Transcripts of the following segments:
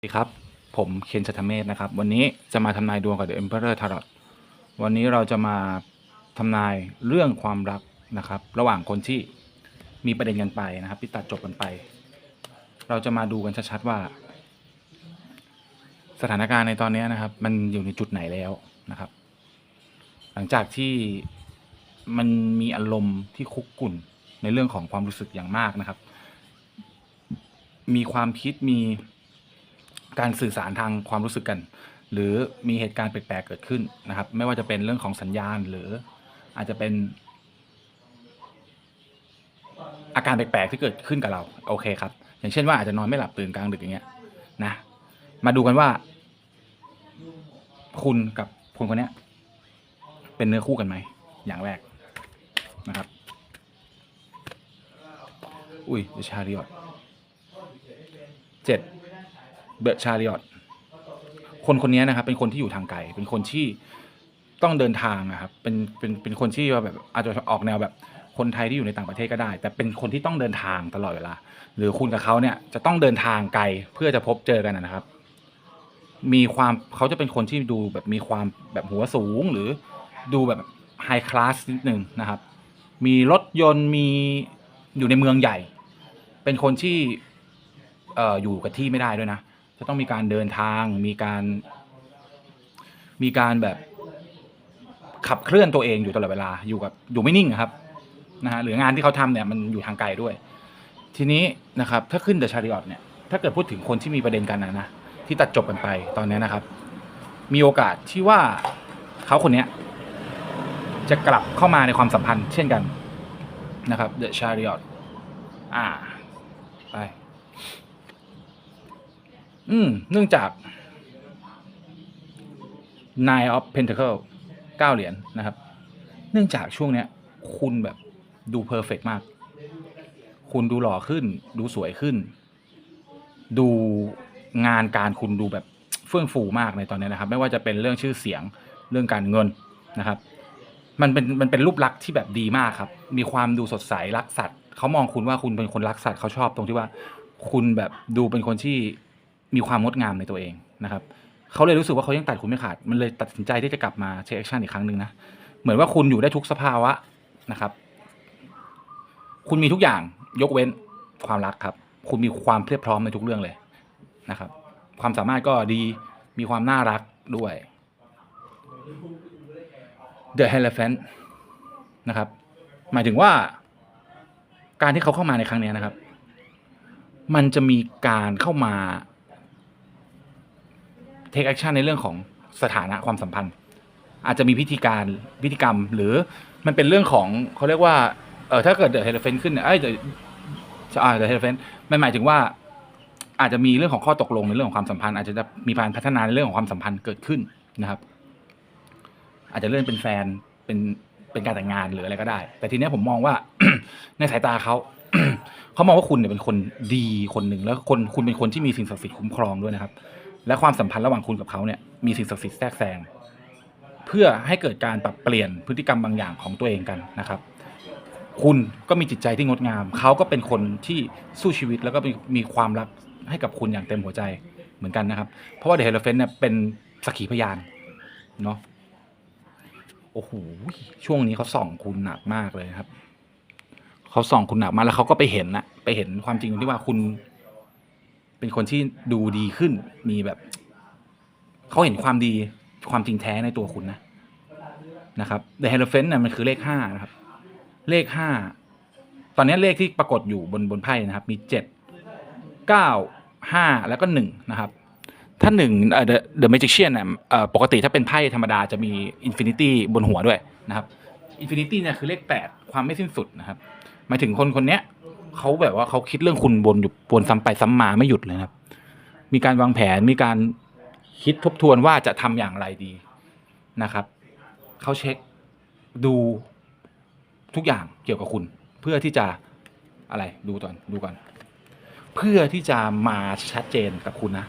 สวัสดีครับ ผมเคนชัตเมธนะครับ วันนี้จะมาทำนายดวงกับ The Emperor Tarot วันนี้เราจะมาทำนายเรื่องความรักนะครับ ระหว่างคนที่มีประเด็นกันไปนะครับที่ตัดจบกันไป เราจะมาดูกันชัดๆว่า สถานการณ์ในตอนนี้นะครับ มันอยู่ในจุดไหนแล้วนะครับ หลังจากที่มันมีอารมณ์ที่คุกกุ่นในเรื่องของความรู้สึกอย่างมากนะครับ มีความคิดมี การสื่อสารทางความรู้สึกกัน หรือมีเหตุการณ์แปลกๆเกิดขึ้นนะครับ ไม่ว่าจะเป็นเรื่องของสัญญาณหรืออาจจะเป็น อาการแปลกๆที่เกิดขึ้นกับเรา โอเคครับ อย่างเช่นว่าอาจจะนอนไม่หลับตื่นกลางดึกอย่างเงี้ยนะมาดูกันว่า คุณกับคนคนนี้เป็นเนื้อคู่กันไหมอย่างแรกนะครับ อุ้ยชาริออตเจ็ด เบอร์ชาริออตคนคนนี้นะครับ เป็นคนที่อยู่ทางไกล เป็นคนที่ต้องเดินทางนะครับ เป็นเป็นเป็นคนที่แบบอาจจะออกแนวแบบคนไทยที่อยู่ในต่างประเทศก็ได้ แต่เป็นคนที่ต้องเดินทางตลอดเวลาหรือคุณกับเขาเนี่ยจะต้องเดินทางไกลเพื่อจะพบเจอกันนะครับ มีความเขาจะเป็นคนที่ดูแบบมีความแบบหัวสูงหรือดูแบบไฮคลาสนิดนึงนะครับ มีรถยนต์มีอยู่ในเมืองใหญ่ เป็นคนที่เอ่ออยู่กับที่ไม่ได้ด้วยนะ จะต้องมีการเดินทาง มีการ มีการแบบขับเคลื่อนตัวเองอยู่ตลอดเวลา อยู่กับอยู่ไม่นิ่งครับนะฮะหรืองานที่เขาทำเนี่ยมันอยู่ทางไกลด้วย ทีนี้นะครับถ้าขึ้นเดอะชาริออตเนี่ยถ้าเกิดพูดถึงคนที่มีประเด็นกันนะนะที่ตัดจบกันไปตอนนี้นะครับ มีโอกาสที่ว่าเขาคนเนี้ยจะกลับเข้ามาในความสัมพันธ์เช่นกันนะครับเดอะชาริออตอ่า ไป อืม เนื่องจาก Nine of Pentacle เก้าเหรียญนะครับ เนื่องจากช่วงเนี้ย คุณแบบดูเพอร์เฟกมาก คุณดูหล่อขึ้น ดูสวยขึ้น ดูงานการคุณดูแบบเฟื่องฟูมากในตอนนี้นะครับ ไม่ว่าจะเป็นเรื่องชื่อเสียงเรื่องการเงินนะครับ มันเป็นมันเป็นรูปลักษณ์ที่แบบดีมากครับ มีความดูสดใสรักสัตว์เขามองคุณว่าคุณเป็นคนรักสัตว์เขาชอบตรงที่ว่า คุณแบบดูเป็นคนที่ มีความงดงามในตัวเองนะครับเขาเลยรู้สึกว่าเขายังตัดคุณไม่ขาด มันเลยตัดสินใจที่จะกลับมาเช็คแอคชั่นอีกครั้งหนึ่งนะเหมือนว่าคุณอยู่ได้ทุกสภาวะนะครับ คุณมีทุกอย่างยกเว้นความรักครับ คุณมีความเพียบพร้อมในทุกเรื่องเลยนะครับ ความสามารถก็ดีมีความน่ารักด้วย The Elephant นะครับ หมายถึงว่า การที่เขาเข้ามาในครั้งนี้นะครับ มันจะมีการเข้ามา take action ในเรื่องของสถานะความสัมพันธ์ อาจจะมีพิธีการพิธีกรรม หรือมันเป็นเรื่องของเขาเรียกว่าเออถ้าเกิดเดอะเฮลเฟนขึ้นเนี่ยเอ้ยเดอะอ่าเดอะเฮลเฟนมันหมายถึงว่าอาจจะมีเรื่องของข้อตกลงในเรื่องของความสัมพันธ์อาจจะมีการพัฒนาในเรื่องของความสัมพันธ์เกิดขึ้นนะครับ อาจจะเลื่อนเป็นแฟนเป็นเป็นการแต่งงานหรืออะไรก็ได้ แต่ทีเนี้ยผมมองว่าในสายตาเขาเขามองว่าคุณเนี่ยเป็นคนดีคนหนึ่งแล้วคนคุณเป็นคนที่มีสิ่งศักดิ์สิทธิ์คุ้มครองด้วยนะครับ และความสัมพันธ์ระหว่างคุณกับเขาเนี่ยมีสิ่งศักดิ์สิทธิ์แทรกแซงเพื่อให้เกิดการปรับเปลี่ยนพฤติกรรมบางอย่างของตัวเองกันนะครับ คุณก็มีจิตใจที่งดงาม เขาก็เป็นคนที่สู้ชีวิตแล้วก็มีความรักให้กับคุณอย่างเต็มหัวใจเหมือนกันนะครับ เพราะว่าเดอะเฮลเฟนเนี่ยเป็นสักขีพยานเนาะโอ้โหช่วงนี้เขาส่องคุณหนักมากเลยครับเขาส่องคุณหนักมากแล้วเขาก็ไปเห็นนะไปเห็นความจริงที่ว่าคุณ เป็นคนที่ดูดีขึ้น มีแบบเขาเห็นความดีความจริงแท้ในตัวคุณนะนะครับ The Hierophant เนี่ยมันคือเลขห้านะครับ เลขห้าตอนนี้เลขที่ปรากฏอยู่บนบนไพ่นะครับ มีเจ็ดเก้าห้าแล้วก็หนึ่งนะครับ ถ้าหนึ่งเอ่อ The The Magician เนี่ยเอ่อปกติถ้าเป็นไพ่ธรรมดาจะมี Infinity บนหัวด้วยนะครับ Infinity เนี่ยคือเลขแปดความไม่สิ้นสุดนะครับหมายถึงคนคนนี้ เขาแบบว่าเขาคิดเรื่องคุณวนอยู่วนซ้ำไปซ้ำมาไม่หยุดเลยครับ มีการวางแผนมีการคิดทบทวนว่าจะทำอย่างไรดีนะครับเขาเช็คดูทุกอย่างเกี่ยวกับคุณ เพื่อที่จะอะไรดูก่อนดูก่อน เพื่อที่จะมาชัดเจนกับคุณนะ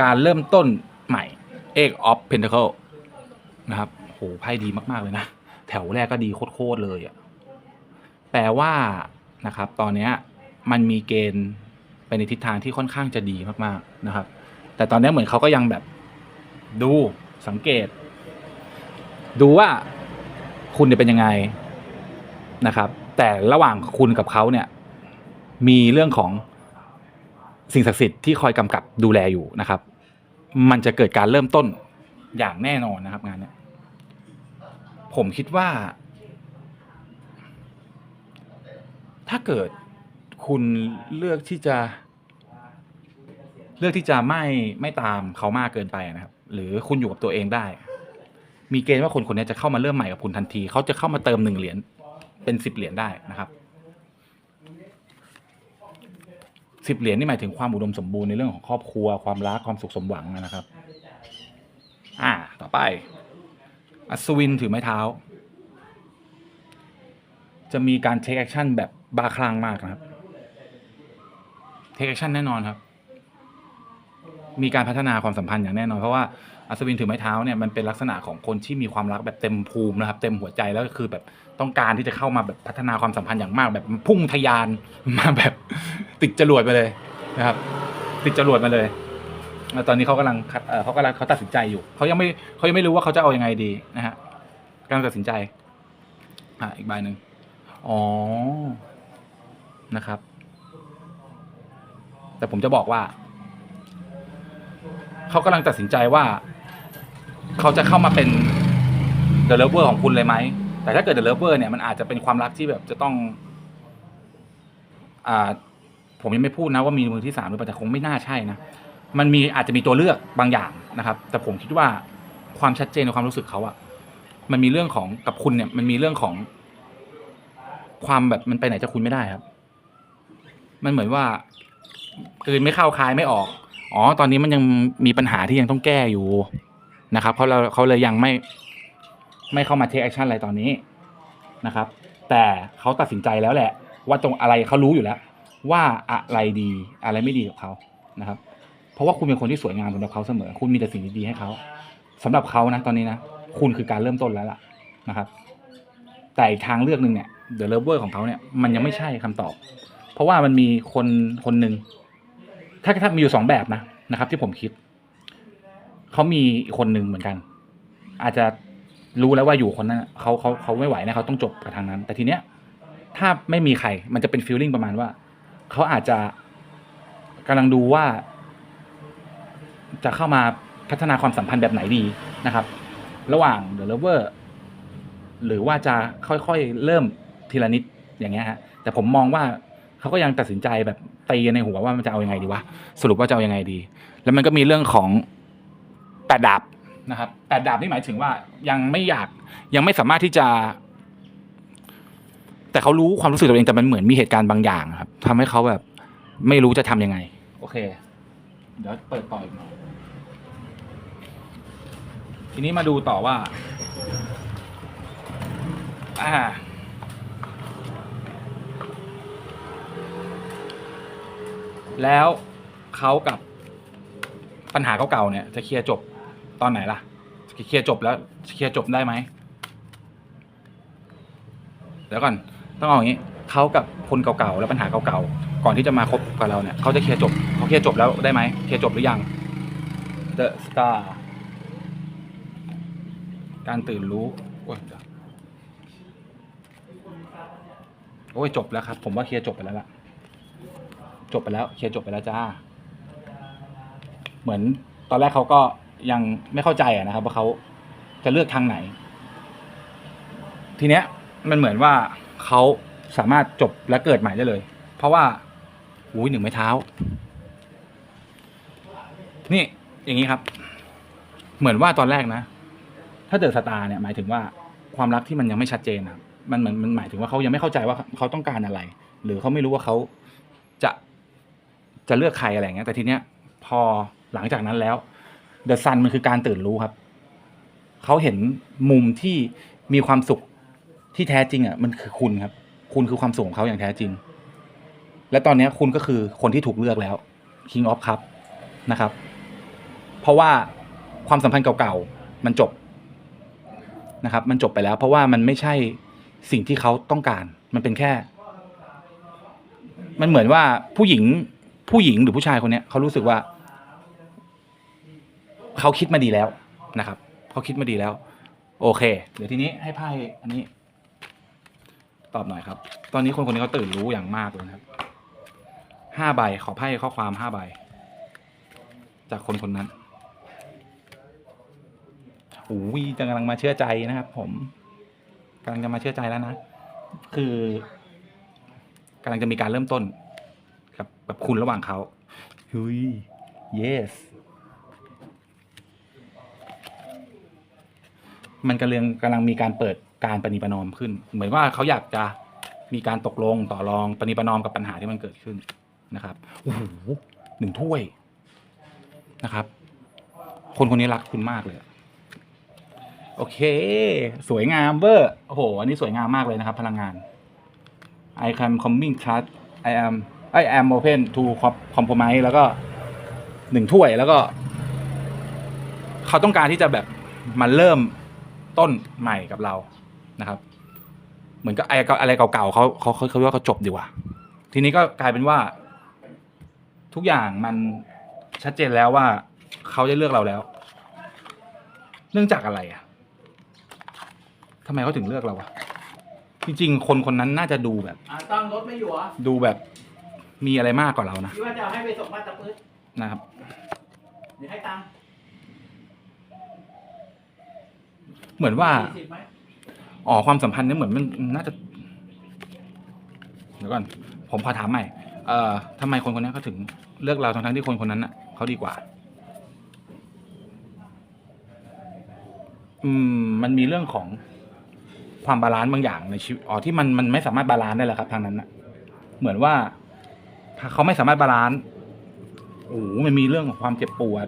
การเริ่มต้นใหม่ Eight of Pentacle นะครับโหไพ่ดีมาก ๆ เลยนะ แถวแรกก็ดีโคตร ๆ เลยอะ แปลว่านะครับ ตอนนี้มันมีเกณฑ์ไปในทิศทางที่ค่อนข้างจะดีมากๆนะครับ แต่ตอนนี้เหมือนเขาก็ยังแบบดูสังเกต ดูว่าคุณเนี่ยเป็นยังไงนะครับ แต่ระหว่างคุณกับเขาเนี่ย มีเรื่องของสิ่งศักดิ์สิทธิ์ที่คอยกำกับดูแลอยู่นะครับ มันจะเกิดการเริ่มต้นอย่างแน่นอนนะครับงานเนี้ยผมคิดว่า ถ้าเกิดคุณเลือกที่จะ เลือกที่จะไม่ไม่ตามเขามากเกินไปนะครับ หรือคุณอยู่กับตัวเองได้ มีเกณฑ์ว่าคนคนนี้จะเข้ามาเริ่มใหม่กับคุณทันที เขาจะเข้ามาเติมหนึ่งเหรียญเป็นสิบเหรียญได้นะครับสิบเหรียญนี่หมายถึงความอุดมสมบูรณ์ในเรื่องของครอบครัวความรักความสุขสมหวังนะครับ อ่า ต่อไป อัศวินถือไม้เท้า จะมีการเทคแอคชั่นแบบ บ้าคลั่งมากนะครับเทคแอคชั่นแน่นอนครับ มีการพัฒนาความสัมพันธ์อย่างแน่นอน เพราะว่าอัศวินถือไม้เท้าเนี่ยมันเป็นลักษณะของคนที่มีความรักแบบเต็มภูมินะครับ เต็มหัวใจแล้วก็คือแบบต้องการที่จะเข้ามาแบบพัฒนาความสัมพันธ์อย่างมาก แบบพุ่งทะยานมาแบบติดจรวดไปเลยนะครับ ติดจรวดมาเลยตอนนี้เขากำลังเขากำลังเขาตัดสินใจอยู่เขายังไม่เขายังไม่รู้ว่าเขาจะเอายังไงดีนะฮะกำลังตัดสินใจอะอีกใบหนึ่งอ๋อ นะครับ แต่ผมจะบอกว่า เขากำลังตัดสินใจว่า เขาจะเข้ามาเป็นเดอะเลเวอร์ของคุณเลยไหม แต่ถ้าเกิดเดอะเลเวอร์เนี่ยมันอาจจะเป็นความรักที่แบบจะต้อง อ่า ผมยังไม่พูดนะว่ามีมือที่สามหรือเปล่าแต่คงไม่น่าใช่นะ มันมีอาจจะมีตัวเลือกบางอย่างนะครับ แต่ผมคิดว่าความชัดเจนในความรู้สึกเขาอะมันมีเรื่องของกับคุณเนี่ย มันมีเรื่องของความแบบมันไปไหนจะคุณไม่ได้ครับ มันเหมือนว่ากลืนไม่เข้าคายไม่ออก อ๋อ ตอนนี้มันยังมีปัญหาที่ยังต้องแก้อยู่นะครับเขาเราเขาเลยยังไม่ไม่เข้ามาเทคแอคชั่นอะไรตอนนี้นะครับ แต่เขาตัดสินใจแล้วแหละ ว่าตรงอะไรเขารู้อยู่แล้ว ว่าอะไรดีอะไรไม่ดีกับเขานะครับ เพราะว่าคุณเป็นคนที่สวยงามสำหรับเขาเสมอ คุณมีแต่สิ่งดีๆให้เขาสำหรับเขานะตอนนี้นะคุณคือการเริ่มต้นแล้วล่ะนะครับ แต่อีกทางเลือกหนึ่งเนี่ยเดอะเลเวอร์ของเขาเนี่ยมันยังไม่ใช่คำตอบ ราะว่ามันมีคนคนหนึ่งถ้าถ้ามีอยู่สองแบบนะนะครับ ที่ผมคิดเขามีอีกคนหนึ่งเหมือนกัน อาจจะรู้แล้วว่าอยู่คนนั้นเขาเขาเขาไม่ไหวนะเขาต้องจบกับทางนั้น แต่ทีเนี้ย ถ้าไม่มีใครมันจะเป็นฟีลลิ่งประมาณว่าเขาอาจจะกำลังดูว่า จะเข้ามาพัฒนาความสัมพันธ์แบบไหนดีนะครับ ระหว่าง The Lover หรือว่าจะค่อยๆเริ่มทีละนิดอย่างเงี้ยฮะแต่ผมมองว่า เขาก็ยังตัดสินใจแบบตีในหัวว่ามันจะเอาอยังไงดีวะสรุปว่าจะเอาอยังไงดี แล้วมันก็มีเรื่องของแปดดาบนะครับแปดดาบนี่หมายถึงว่ายังไม่อยากยังไม่สามารถที่จะ แต่เขารู้ความรู้สึกตัวเองแต่มันเหมือนมีเหตุการณ์บางอย่างครับทำให้เขาแบบ ไม่รู้จะทำยังไง โอเค เดี๋ยวเปิดต่ออีกหน่อยทีนี้มาดูต่อว่า อ่า แล้วเขากับปัญหาเก่าๆเนี่ย จะเคลียร์จบตอนไหนล่ะจะเคลียร์จบแล้วเคลียร์จบได้ไหมเดี๋ยวก่อนต้องเอาอย่างนี้เขากับคนเก่าๆแล้วปัญหาเก่าๆก่อนที่จะมาคบกับเราเนี่ยเขาจะเคลียร์จบเขาเคลียร์จบแล้วได้ไหมเคลียร์จบหรือยัง The Star การตื่นรู้โอ้ยโอ้ยจบแล้วครับ ผมว่าเคลียร์จบไปแล้วล่ะ จบไปแล้วเคลียร์จบไปแล้วจ้า เหมือนตอนแรกเขาก็ยังไม่เข้าใจนะครับ ว่าเขาจะเลือกทางไหน ทีเนี้ยมันเหมือนว่าเขาสามารถจบและเกิดใหม่ได้เลย เพราะว่าอุ้ยหนึ่งไม้เท้า นี่อย่างนี้ครับ เหมือนว่าตอนแรกนะ ถ้าเดอะสตาร์เนี่ยหมายถึงว่าความรักที่มันยังไม่ชัดเจนอะมันเหมือนมันหมายถึงว่าเขายังไม่เข้าใจว่าเขาต้องการอะไร หรือเขาไม่รู้ว่าเขาจะ จะเลือกใครอะไรอย่างเงี้ยแต่ทีเนี้ยพอหลังจากนั้นแล้วเดอะซันมันคือการตื่นรู้ครับ เขาเห็นมุมที่มีความสุขที่แท้จริงอะมันคือคุณครับ คุณคือความสุขของเขาอย่างแท้จริง และตอนเนี้ยคุณก็คือคนที่ถูกเลือกแล้ว King of Cup นะครับ เพราะว่าความสัมพันธ์เก่าๆมันจบนะครับ มันจบไปแล้ว เพราะว่ามันไม่ใช่สิ่งที่เขาต้องการ มันเป็นแค่ มันเหมือนว่าผู้หญิง ผู้หญิงหรือผู้ชายคนเนี้ยเขารู้สึกว่า เขาคิดมาดีแล้วนะครับเขาคิดมาดีแล้ว โอเค เดี๋ยวทีนี้ให้ไพ่อันนี้ ตอบหน่อยครับ ตอนนี้คนคนนี้เขาตื่นรู้อย่างมากเลยครับห้าใบขอไพ่ข้อความห้าใบ จากคนคนนั้นโอ้ยกำลังมาเชื่อใจนะครับ ผมกำลังจะมาเชื่อใจแล้วนะ คือกำลังจะมีการเริ่มต้น กับกับคุณระหว่างเขาเฮ้ย yes มันกำลังกำลังมีการเปิดการปณิประนอมขึ้น เหมือนว่าเขาอยากจะมีการตกลงต่อรองปณิประนอมกับปัญหาที่มันเกิดขึ้นนะครับโอ้โหหนึ่งถ้วยนะครับ คนคนนี้รักคุณมากเลย โอเค สวยงามเวอร์โอ้โห อันนี้สวยงามมากเลยนะครับ พลังงาน I am coming trust I am I am open to compromise แล้วก็หนึ่งถ้วยแล้วก็ เขาต้องการที่จะแบบมาเริ่มต้นใหม่กับเรานะครับ เหมือนกับไอ้อะไรเก่าๆเขาเขาเขาเขาเรียกว่าเขาจบดีกว่า ทีนี้ก็กลายเป็นว่า ทุกอย่างมันชัดเจนแล้วว่าเขาจะเลือกเราแล้ว เนื่องจากอะไรอะทำไมเขาถึงเลือกเราวะจริงๆคนคนนั้นน่าจะดูแบบอ่าตั้งรถไม่อยู่เหรอดูแบบ มีอะไรมากกว่าเรานะคิดว่าจะเอาให้ไปส่งบ้านตะปื้ดนะครับเดี๋ยวให้ตังค์เหมือนว่า สี่สิบไหมอ๋อความสัมพันธ์เนี่ยเหมือนมันน่าจะเดี๋ยวก่อน ผมขอถามใหม่ เอ่อทำไมคนคนนี้เขาถึงเลือกเราทั้งๆที่คนคนนั้นน่ะเขาดีกว่า อืม มันมีเรื่องของความบาลานซ์บางอย่างในชีวิตอ๋อที่มันมันไม่สามารถบาลานซ์ได้แหละครับทางนั้นน่ะ เหมือนว่าถ้า เขาไม่สามารถบาลานซ์โอ้โหมันมีเรื่องของความเจ็บปวด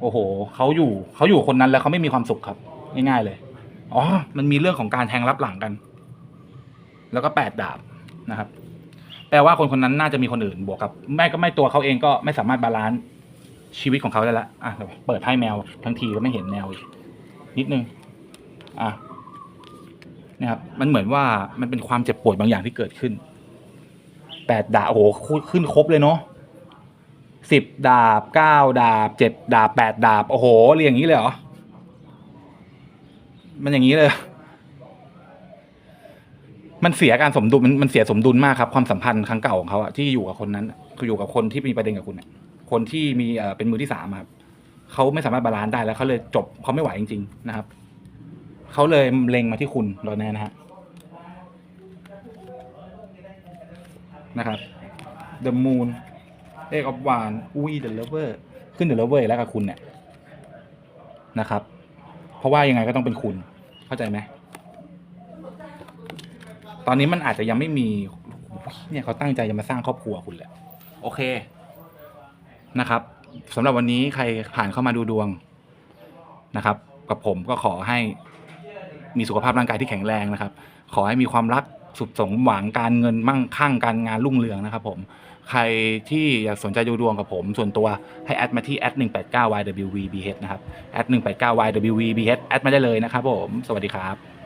โอ้โหเขาอยู่เขาอยู่คนนั้นแล้วเขาไม่มีความสุขครับ ง่ายๆเลยอ๋อมันมีเรื่องของการแทงรับหลังกัน แล้วก็แปดดาบนะครับแปลว่าคนคนนั้นน่าจะมีคนอื่นบวกกับไม่ก็ไม่ตัวเขาเองก็ไม่สามารถบาลานซ์ชีวิตของเขาได้ละอะเดี๋ยวเปิดไพ่แมวทั้งทีก็ไม่เห็นแมวอีกนิดนึงอะนะครับมันเหมือนว่ามันเป็นความเจ็บปวดบางอย่างที่เกิดขึ้น แปดดาบโอ้โหขึ้นครบเลยเนาะสิบดาบเก้าดาบเจ็ดดาบแปดดาบ โอ้โหเรียงอย่างนี้เลยเหรอ มันอย่างนี้เลย มันเสียการสมดุลมันมันเสียสมดุลมากครับ ความสัมพันธ์ครั้งเก่าของเขาอะที่อยู่กับคนนั้น คืออยู่กับคนที่มีประเด็นกับคุณเนี่ยคนที่มีเอ่อเป็นมือที่สามครับเขาไม่สามารถบาลานซ์ได้แล้วเขาเลยจบเขาไม่ไหวจริง ๆ นะครับเขาเลยเล็งมาที่คุณรอแน่นะฮะ นะครับ The Moon เอกอบวานอุย The Lover ขึ้น The Lover อีกแล้วกับคุณเนี่ยนะครับ เพราะว่ายังไงก็ต้องเป็นคุณเข้าใจไหมตอนนี้มันอาจจะยังไม่มีเนี่ยเขาตั้งใจจะมาสร้างครอบครัวคุณแหละโอเคนะครับสำหรับวันนี้ใครผ่านเข้ามาดูดวงนะครับ กับผมก็ขอให้มีสุขภาพร่างกายที่แข็งแรงนะครับ ขอให้มีความรัก สุดสมหวังการเงินมั่งคั่งการงานรุ่งเรืองนะครับผมใครที่อยากสนใจดูดวงกับผมส่วนตัวให้แอดมาที่แอดหนึ่งแปดเก้า ywvbh นะครับแอดหนึ่งแปดเก้า ywvbh แอดมาได้เลยนะครับผม สวัสดีครับ